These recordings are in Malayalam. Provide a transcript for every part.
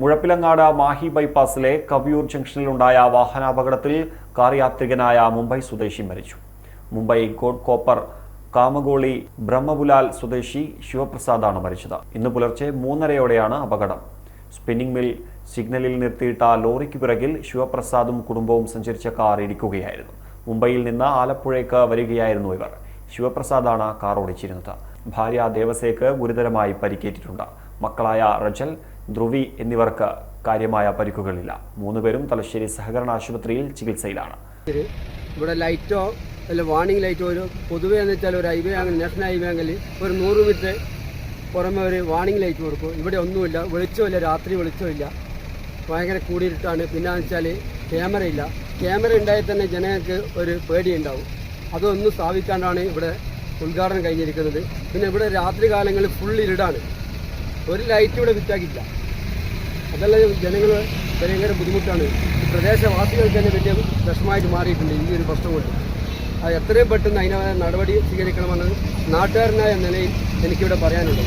മുഴപ്പിലങ്ങാട് മാഹി ബൈപ്പാസിലെ കവിയൂർ ജംഗ്ഷനിലുണ്ടായ വാഹനാപകടത്തിൽ കാർ യാത്രികനായ മുംബൈ സ്വദേശി മരിച്ചു. മുംബൈ ഗോഡ് കോപ്പർ കാമഗോളി ബ്രഹ്മപുലാൽ സ്വദേശി ശിവപ്രസാദാണ് മരിച്ചത്. ഇന്ന് പുലർച്ചെ മൂന്നരയോടെയാണ് അപകടം. സ്പിന്നിംഗ് മിൽ സിഗ്നലിൽ നിർത്തിയിട്ട ലോറിക്ക് പിറകിൽ ശിവപ്രസാദും കുടുംബവും സഞ്ചരിച്ച കാർ ഇടിക്കുകയായിരുന്നു. മുംബൈയിൽ നിന്ന് ആലപ്പുഴയ്ക്ക് വരികയായിരുന്നു ഇവർ. ശിവപ്രസാദാണ് കാർ ഓടിച്ചിരുന്നത്. ഭാര്യ ദേവസേക്ക് ഗുരുതരമായി പരിക്കേറ്റിട്ടുണ്ട്. മക്കളായ റജൽ ധ്രുവി എന്നിവർക്ക് കാര്യമായ പരിക്കുകളില്ല. മൂന്നുപേരും തലശ്ശേരി സഹകരണ ആശുപത്രിയിൽ ചികിത്സയിലാണ്. ഇവിടെ ലൈറ്റോ അല്ല വാർണിംഗ് ലൈറ്റോ ഒരു പൊതുവേ എന്ന് വെച്ചാൽ ഒരു ഹൈവേ ആണെങ്കിൽ നാഷണൽ ഹൈവേ ആണെങ്കിൽ ഒരു നൂറ് മീറ്റർ പുറമെ ഒരു വാർണിംഗ് ലൈറ്റ് കൊടുക്കും. ഇവിടെ ഒന്നുമില്ല. വെളിച്ചമില്ല. രാത്രി വെളിച്ചമില്ല. ഭയങ്കര കൂടിയിട്ടാണ് പിന്നെ എന്ന് വെച്ചാൽ ക്യാമറ ഇല്ല. ക്യാമറ ഉണ്ടായാൽ തന്നെ ജനങ്ങൾക്ക് ഒരു പേടിയുണ്ടാവും. അതൊന്നും സ്ഥാപിക്കാണ്ടാണ് ഇവിടെ ഉദ്ഘാടനം കഴിഞ്ഞിരിക്കുന്നത്. പിന്നെ ഇവിടെ രാത്രി കാലങ്ങളിൽ ഫുൾ ഇരുടാണ്. ഒരു ലൈറ്റ് ഇവിടെ വിറ്റാക്കില്ല അതല്ല ജനങ്ങൾ ഭയങ്കര ബുദ്ധിമുട്ടാണ്. പ്രദേശവാസികൾക്ക് തന്നെ വലിയ വിഷമമായിട്ട് മാറിയിട്ടുണ്ട് ഈ ഒരു പ്രശ്നം കൊണ്ട്. അത് എത്രയും പെട്ടെന്ന് അതിനായ നടപടി സ്വീകരിക്കണമെന്ന് നാട്ടുകാരനായ നിലയിൽ എനിക്കിവിടെ പറയാനുള്ളത്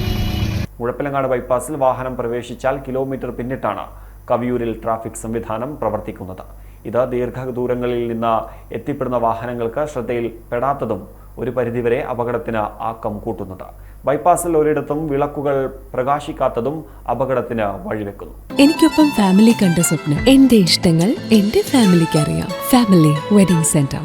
മുഴപ്പിലങ്ങാട് ബൈപ്പാസിൽ വാഹനം പ്രവേശിച്ചാൽ കിലോമീറ്റർ പിന്നിട്ടാണ് കവിയൂരിൽ ട്രാഫിക് സംവിധാനം പ്രവർത്തിക്കുന്നത്. ഇത് ദീർഘദൂരങ്ങളിൽ നിന്ന് എത്തിപ്പെടുന്ന വാഹനങ്ങൾക്ക് ശ്രദ്ധയിൽ പെടാത്തതും ഒരു പരിധിവരെ അപകടത്തിന് ആക്കം കൂട്ടുന്നുണ്ട് ബൈപ്പാസിൽ ഒരിടത്തും വിളക്കുകൾ പ്രകാശിക്കാത്തതും അപകടത്തിന് വഴിവെക്കുന്നു. എനിക്കൊപ്പം ഫാമിലി കണ്ട സ്വപ്നം. എന്റെ ഇഷ്ടങ്ങൾ എന്റെ ഫാമിലിക്ക് അറിയാം. Family wedding centre